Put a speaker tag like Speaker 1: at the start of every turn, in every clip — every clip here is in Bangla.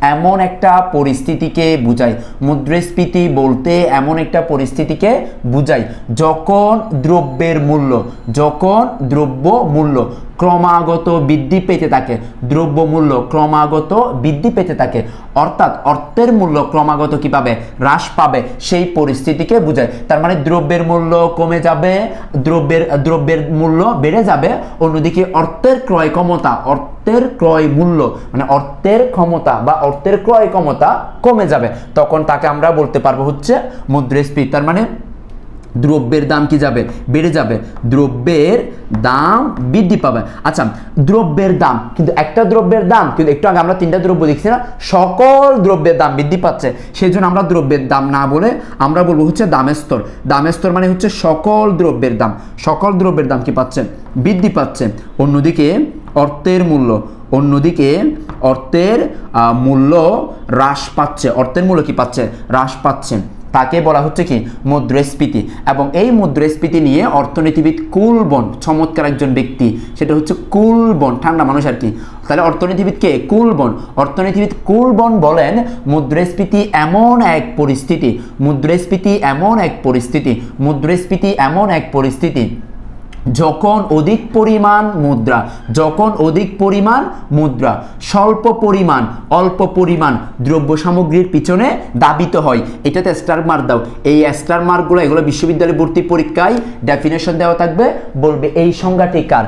Speaker 1: এমন একটা পরিস্থিতিকে বুঝায় মুদ্রাস্ফীতি বলতে এমন একটা পরিস্থিতিকে বুঝায় যখন দ্রব্যের মূল্য, যখন দ্রব্য মূল্য ক্রমাগত বৃদ্ধি পেতে থাকে দ্রব্য মূল্য ক্রমাগত বৃদ্ধি পেতে থাকে। অর্থাৎ অর্থের মূল্য ক্রমাগত কি পাবে হ্রাস পাবে সেই পরিস্থিতিকে বোঝায়। তার মানে দ্রব্যের মূল্য কমে যাবে, দ্রব্যের দ্রব্যের মূল্য বেড়ে যাবে। অন্যদিকে অর্থের ক্রয় ক্ষমতা, অর্থের ক্রয় মূল্য মানে অর্থের ক্ষমতা বা অর্থের ক্রয় ক্ষমতা কমে যাবে। তখন তাকে আমরা বলতে পারব হচ্ছে মুদ্রাস্ফীতি। তার মানে দ্রব্যের দাম কি যাবে? বেড়ে যাবে। দ্রব্যের দাম বৃদ্ধি পাবে। আচ্ছা দ্রব্যের দাম, কিন্তু একটা দ্রব্যের দাম, কিন্তু একটু আগে আমরা তিনটা দ্রব্য দেখছি না, সকল দ্রব্যের দাম বৃদ্ধি পাচ্ছে। সেই জন্য আমরা দ্রব্যের দাম না বলে আমরা বলব হচ্ছে দামের স্তর। দামের স্তর মানে হচ্ছে সকল দ্রব্যের দাম। সকল দ্রব্যের দাম কি পাচ্ছে? বৃদ্ধি পাচ্ছে। অন্যদিকে অর্থের মূল্য, অন্যদিকে অর্থের মূল্য হ্রাস পাচ্ছে। অর্থের মূল্য কি পাচ্ছে? হ্রাস পাচ্ছে। তাকে বলা হচ্ছে কি? মুদ্রাস্ফীতি। এবং এই মুদ্রাস্ফীতি নিয়ে অর্থনীতিবিদ কুলবন চমৎকার একজন ব্যক্তি, সেটা হচ্ছে কুলবন ঠান্ডা মানুষ আর কি। তাহলে অর্থনীতিবিদকে কুলবন অর্থনীতিবিদ কুলবন বলেন, মুদ্রাস্ফীতি এমন এক পরিস্থিতি, মুদ্রাস্ফীতি এমন এক পরিস্থিতি, মুদ্রাস্ফীতি এমন এক পরিস্থিতি। যখন অধিক পরিমাণ মুদ্রা, যখন অধিক পরিমাণ মুদ্রা, স্বল্প পরিমাণ, অল্প পরিমাণ দ্রব্য সামগ্রীর পিছনে দাবিত হয়। এটাতে স্টার মার্ক দাও। এই স্টার মার্কগুলো এগুলো বিশ্ববিদ্যালয় ভর্তি পরীক্ষায় ডেফিনেশন দেওয়া থাকবে। বলবে, এই সংজ্ঞাটি কার?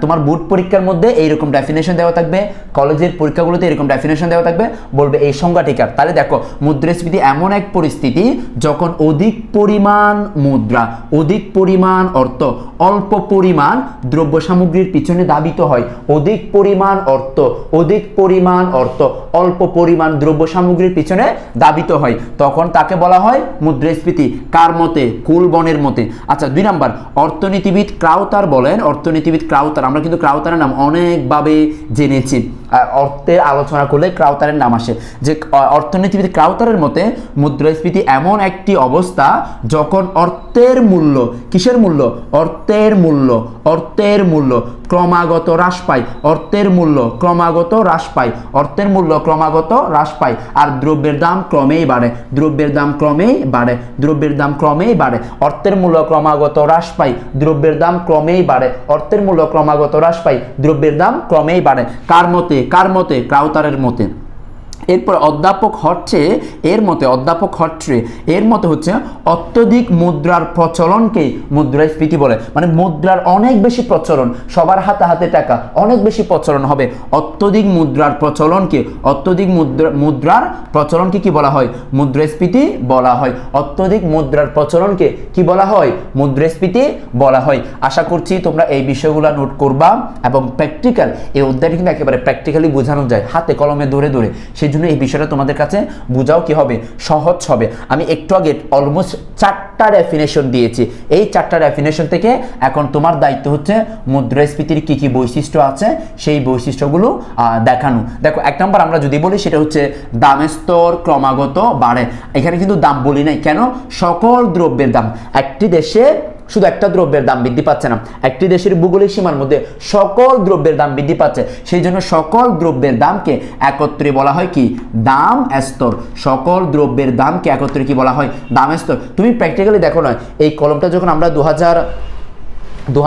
Speaker 1: তোমার বোর্ড পরীক্ষার মধ্যে এইরকম ডেফিনেশন দেওয়া থাকবে। কলেজের পরীক্ষাগুলোতে এরকম ডেফিনেশন দেওয়া থাকবে। বলবে, এই সংজ্ঞাটি কার? তাহলে দেখো, মুদ্রাস্ফীতি এমন এক পরিস্থিতি, যখন অধিক পরিমাণ মুদ্রা, অধিক পরিমাণ অর্থ, অল্প পরিমাণ দ্রব্য সামগ্রীর পিছনে দাবিত হয়। অধিক পরিমাণ অর্থ, অধিক পরিমাণ অর্থ, অল্প পরিমাণ দ্রব্য সামগ্রীর পিছনে দাবিত হয়। তখন তাকে বলা হয় মুদ্রাস্ফীতি, কার মতে? কুলবনের মতে। আচ্ছা দুই নাম্বার, অর্থনীতিবিদ ক্রাউতার বলেন, অর্থনীতিবিদ ক্রাউতার, আমরা কিন্তু ক্রাউতারের নাম অনেকভাবে জেনেছি। অর্থের আলোচনা করলে ক্রাউতারের নাম আসে। যে অর্থনীতিবিদ ক্রাউতারের মতে, মুদ্রাস্ফীতি এমন একটি অবস্থা যখন অর্থের মূল্য, কিসের মূল্য? অর্থের মূল্য অর্থের মূল্য, ক্রমাগত হ্রাস পায়। অর্থের মূল্য, ক্রমাগত হ্রাস পায়। অর্থের মূল্য, ক্রমাগত হ্রাস পায়। আর দ্রব্যের দাম ক্রমেই বাড়ে। দ্রব্যের দাম ক্রমেই বাড়ে। দ্রব্যের দাম ক্রমেই বাড়ে। অর্থের মূল্য, ক্রমাগত হ্রাস পায়। দ্রব্যের দাম ক্রমেই বাড়ে। অর্থের মূল্য, ক্রমাগত হ্রাস পায়। দ্রব্যের দাম ক্রমেই বাড়ে। কার মতে? কার মতে? ক্রাউতারের মতে। এরপর অধ্যাপক হচ্ছে, এর মতে অধ্যাপক হট্রে এর মতে হচ্ছে অত্যধিক মুদ্রার প্রচলনকে মুদ্রাস্ফীতি বলে। মানে মুদ্রার অনেক বেশি প্রচলন, সবার হাতে হাতে টাকা, অনেক বেশি প্রচলন হবে। অত্যধিক মুদ্রার প্রচলনকে, অত্যধিক মুদ্রা, মুদ্রার প্রচলনকে কি বলা হয়? মুদ্রাস্ফীতি বলা হয়। অত্যধিক মুদ্রার প্রচলনকে কি বলা হয়? মুদ্রাস্ফীতি বলা হয়। আশা করছি তোমরা এই বিষয়গুলো নোট করবা এবং প্র্যাকটিক্যাল, এই অধ্যায়টি কিন্তু একেবারে প্র্যাকটিক্যালি বোঝানো যায়, হাতে কলমে ধরে ধরে। সেই জন্য এই বিষয়টা তোমাদের কাছে বোঝাও কি হবে, সহজ হবে। আমি একটু আগে অলমোস্ট চারটা ডেফিনেশন দিয়েছি। এই চারটা ডেফিনেশন থেকে এখন তোমার দায়িত্ব হচ্ছে মুদ্রাস্ফীতির কি কি বৈশিষ্ট্য আছে, সেই বৈশিষ্ট্যগুলো দেখানো। দেখো, এক নম্বর আমরা যদি বলি, সেটা হচ্ছে দামের স্তর ক্রমাগত বাড়ে। এখানে কিন্তু দাম বলি নাই। কেন? সকল দ্রব্যের দাম। একটি দেশে শুধু একটা দ্রব্যের দাম বৃদ্ধি পাচ্ছে না, একটি দেশের ভূগোলিক সীমার মধ্যে সকল দ্রব্যের দাম বৃদ্ধি পাচ্ছে। সেই জন্য সকল দ্রব্যের দামকে একত্রে বলা হয় কি? দাম স্তর। সকল দ্রব্যের দামকে একত্রে কি বলা হয়? দাম স্তর। তুমি প্র্যাকটিক্যালি দেখো না, এই কলমটা যখন আমরা দু হাজার দু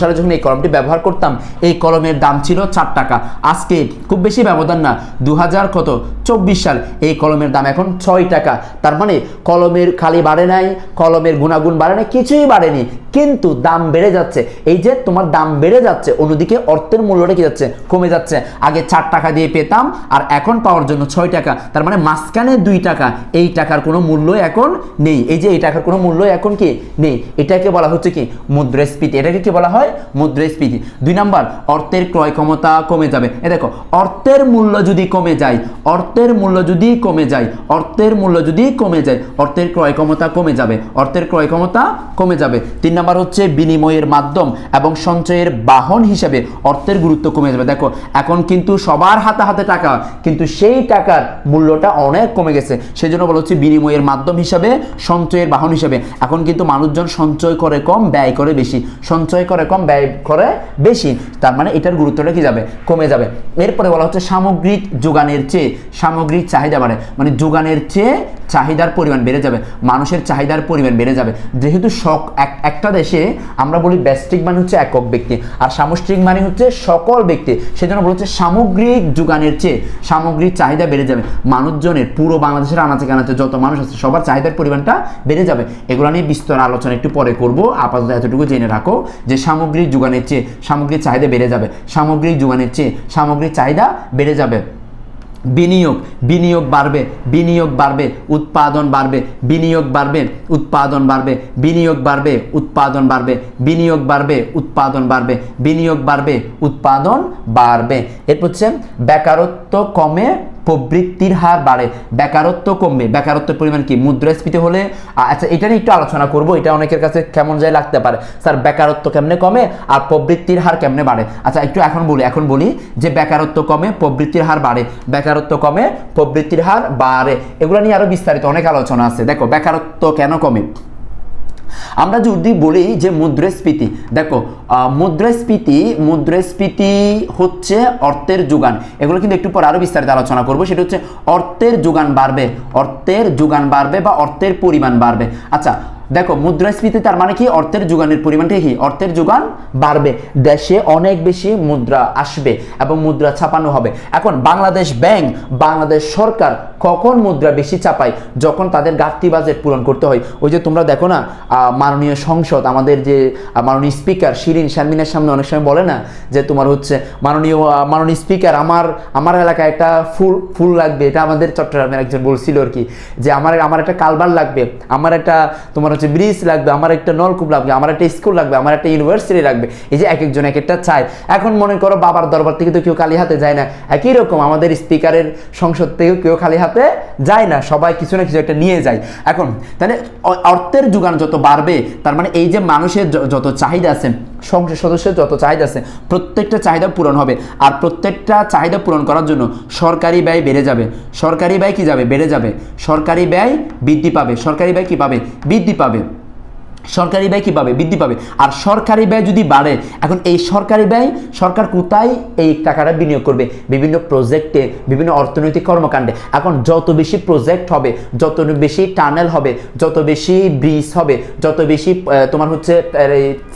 Speaker 1: সালে যখন এই কলমটি ব্যবহার করতাম, এই কলমের দাম ছিল চার টাকা। আজকে খুব বেশি ব্যবধান না দু হাজার কত? চব্বিশ সাল এই কলমের দাম এখন ছয় টাকা। তার মানে কলমের খালি বাড়ে নাই, কলমের গুণাগুণ বাড়ে নাই, কিছুই বাড়েনি। কিন্তু দাম বেড়ে যাচ্ছে। এই যে তোমার দাম বেড়ে যাচ্ছে, অন্যদিকে অর্থের মূল্যটা কি যাচ্ছে? কমে যাচ্ছে। আগে চার টাকা দিয়ে পেতাম, আর এখন পাওয়ার জন্য ছয় টাকা। তার মানে মাঝখানে দুই টাকা। এই টাকার কোনো মূল্য এখন নেই। এই যে এই টাকার কোনো মূল্য এখন কি নেই? এটাকে বলা হচ্ছে কি? মুদ্রাস্ফীতি। এটাকে কি বলা হয়? মুদ্রাস্ফীতি। দুই নাম্বার, অর্থের ক্রয় ক্ষমতা কমে যাবে। এ দেখো, অর্থের মূল্য যদি কমে যায়, অর্থের মূল্য যদি কমে যায়, অর্থের মূল্য যদি কমে যায়, অর্থের ক্রয় ক্ষমতা কমে যাবে। অর্থের ক্রয় ক্ষমতা কমে যাবে। তিন নাম্বার হচ্ছে বিনিময়ের মাধ্যম এবং সঞ্চয়ের বাহন হিসেবে অর্থের গুরুত্ব কমে যাবে। দেখো, এখন কিন্তু সবার হাতে হাতে টাকা, কিন্তু সেই টাকার মূল্যটা অনেক কমে গেছে। সেই জন্য বলা হচ্ছে বিনিময়ের মাধ্যম হিসাবে, সঞ্চয়ের বাহন হিসাবে। এখন কিন্তু মানুষজন সঞ্চয় করে কম, ব্যয় করে বেশি। সঞ্চয় করে কম, ব্যয় করে বেশি। তার মানে এটার গুরুত্বটা কি যাবে? কমে যাবে। এরপরে বলা হচ্ছে সামগ্রিক যোগানের চেয়ে, সামগ্রিক চাহিদা বাড়ে। মানে যোগানের চেয়ে চাহিদার পরিমাণ বেড়ে যাবে। মানুষের চাহিদার পরিমাণ বেড়ে যাবে। যেহেতু শখ, এক- একটা দেশে আমরা বলি ব্যষ্টিক মানে হচ্ছে একক ব্যক্তি। আর সামষ্টিক মানে হচ্ছে সকল ব্যক্তি। সেজন্য বলা হচ্ছে সামগ্রিক যোগানের চেয়ে সামগ্রিক চাহিদা বেড়ে যাবে। মানুষজনের পুরো বাংলাদেশের আনাচে কানাচে যত মানুষ আছে, সবার চাহিদার পরিমাণটা বেড়ে যাবে। এগুলো নিয়ে বিস্তর আলোচনা একটু পরে করব। আপাতত এতটুকু জেনে রাখো যে সামগ্রিক যোগানের চেয়ে সামগ্রিক চাহিদা বেড়ে যাবে। সামগ্রিক যোগানের চেয়ে সামগ্রিক চাহিদা বেড়ে যাবে। বিনিয়োগ বিনিয়োগ বাড়বে বিনিয়োগ বাড়বে, উৎপাদন বাড়বে, বিনিয়োগ বাড়বে, উৎপাদন বাড়বে, বিনিয়োগ বাড়বে, উৎপাদন বাড়বে, বিনিয়োগ বাড়বে, উৎপাদন বাড়বে, বিনিয়োগ বাড়বে, উৎপাদন বাড়বে। এরপর হচ্ছে বেকারত্ব কমে প্রবৃত্তির হার বাড়ে, বেকারত্ব কমবে। বেকারত্বের পরিমাণ কি? মুদ্রাস্ফীতি হলে? আচ্ছা এটা নিয়ে একটু আলোচনা করব, এটা অনেকের কাছে কেমন যায় লাগতে পারে। স্যার, বেকারত্ব কেমনে কমে আর প্রবৃত্তির হার কেমনে বাড়ে? আচ্ছা একটু এখন বলি এখন বলি যে বেকারত্ব কমে, প্রবৃত্তির হার বাড়ে। বেকারত্ব কমে, প্রবৃত্তির হার বাড়ে। এগুলো নিয়ে আরও বিস্তারিত অনেক আলোচনা আছে। দেখো, বেকারত্ব কেন কমে? আমরা যদি বলি যে মুদ্রাস্ফীতি, দেখো মুদ্রাস্ফীতি মুদ্রাস্ফীতি হচ্ছে অর্থের যোগান। এগুলো কিন্তু একটু পর আরও বিস্তারিত আলোচনা করব। সেটা হচ্ছে অর্থের যোগান বাড়বে, অর্থের যোগান বাড়বে বা অর্থের পরিমাণ বাড়বে। আচ্ছা দেখো, মুদ্রাস্ফীতি তার মানে কি? অর্থের যোগানের পরিমাণটা কি? অর্থের যোগান বাড়বে। দেশে অনেক বেশি মুদ্রা আসবে এবং মুদ্রা ছাপানো হবে। এখন বাংলাদেশ ব্যাংক, বাংলাদেশ সরকার কখন মুদ্রা বেশি চাপায়? যখন তাদের ঘাটতি বাজেট পূরণ করতে হয়। ওই যে তোমরা দেখো না মাননীয় সংসদ, আমাদের যে মাননীয় স্পিকার শিরিন শারমিনের সামনে অনেক সময় বলে না যে তোমার হচ্ছে মাননীয় মাননীয় স্পিকার আমার আমার এলাকায় একটা ফুল ফুল লাগবে। এটা আমাদের চট্টগ্রামের একজন বলছিল আর কি যে, আমার আমার একটা কালবার লাগবে। আমার একটা তোমার হচ্ছে ব্রিজ লাগবে, আমার একটা নলকূপ লাগবে, আমার একটা স্কুল লাগবে, আমার একটা ইউনিভার্সিটি লাগবে, এই যে এক একজন এক একটা চায়। এখন মনে করো বাবার দরবার থেকে তো কেউ খালি হাতে যায় না। একই রকম আমাদের স্পিকারের সংসদ থেকেও কেউ খালি হাতে যায় না, সবাই কিছু না কিছু একটা নিয়ে যায়। এখন তাহলে অর্থের যোগান যত বাড়বে, তার মানে এই যে মানুষের যত চাহিদা আছে সংসদ সদস্যের যত চাহিদা আছে, প্রত্যেকটা চাহিদা পূরণ হবে। আর প্রত্যেকটা চাহিদা পূরণ করার জন্য সরকারি ব্যয় বেড়ে যাবে। সরকারি ব্যয় কি যাবে? বেড়ে যাবে। সরকারি ব্যয় বৃদ্ধি পাবে। সরকারি ব্যয় কি পাবে? বৃদ্ধি পাবে। সরকারি ব্যয় কি পাবে বৃদ্ধি পাবে। আর সরকারি ব্যয় যদি বাড়ে, এখন এই সরকারি ব্যয় সরকার কোথায় এই টাকাটা বিনিয়োগ করবে? বিভিন্ন প্রজেক্টে বিভিন্ন অর্থনৈতিক কর্মকাণ্ডে। এখন যত বেশি প্রজেক্ট হবে, যত বেশি টানেল হবে, যত বেশি ব্রিজ হবে, যত বেশি তোমার হচ্ছে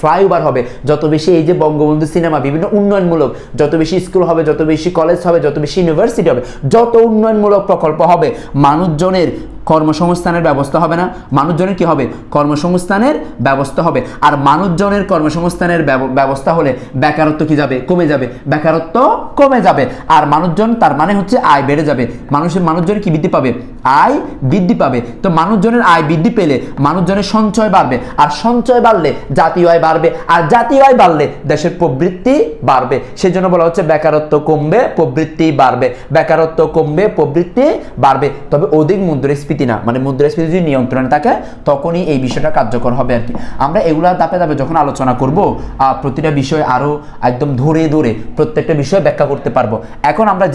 Speaker 1: ফ্লাইওভার হবে, যত বেশি এই যে বঙ্গবন্ধু সিনেমা বিভিন্ন উন্নয়নমূলক, যত বেশি স্কুল হবে, যত বেশি কলেজ হবে, যত বেশি ইউনিভার্সিটি হবে, যত উন্নয়নমূলক প্রকল্প হবে, মানুষজনের কর্মসংস্থানের ব্যবস্থা হবে না, মানুষজনের কি হবে? কর্মসংস্থানের ব্যবস্থা হবে। আর মানুষজনের কর্মসংস্থানের ব্যব- ব্যবস্থা হলে বেকারত্ব কি যাবে? কমে যাবে। বেকারত্ব কমে যাবে। আর মানুষজন তার মানে হচ্ছে আয় বেড়ে যাবে। মানুষের মানুষজনের কি বৃদ্ধি পাবে? আয় বৃদ্ধি পাবে। তো মানুষজনের আয় বৃদ্ধি পেলে মানুষজনের সঞ্চয় বাড়বে। আর সঞ্চয় বাড়লে জাতীয় আয় বাড়বে। আর জাতীয় আয় বাড়লে দেশের প্রবৃত্তি বাড়বে। সেজন্য বলা হচ্ছে বেকারত্ব কমবে, প্রবৃত্তি বাড়বে। বেকারত্ব কমবে, প্রবৃত্তি বাড়বে। তবে অধিক মুদ্রাস্ফীতি না মানে মুদ্রাস্ফীতি যদি নিয়ন্ত্রণে থাকে, তখনই এই বিষয়টা কার্যকর হবে আর কি। আমরা এগুলা ধাপে ধাপে যখন আলোচনা করব প্রতিটা বিষয় আরও একদম ধরে ধরে প্রত্যেকটা বিষয় ব্যাখ্যা করতে পারব। এখন আমরা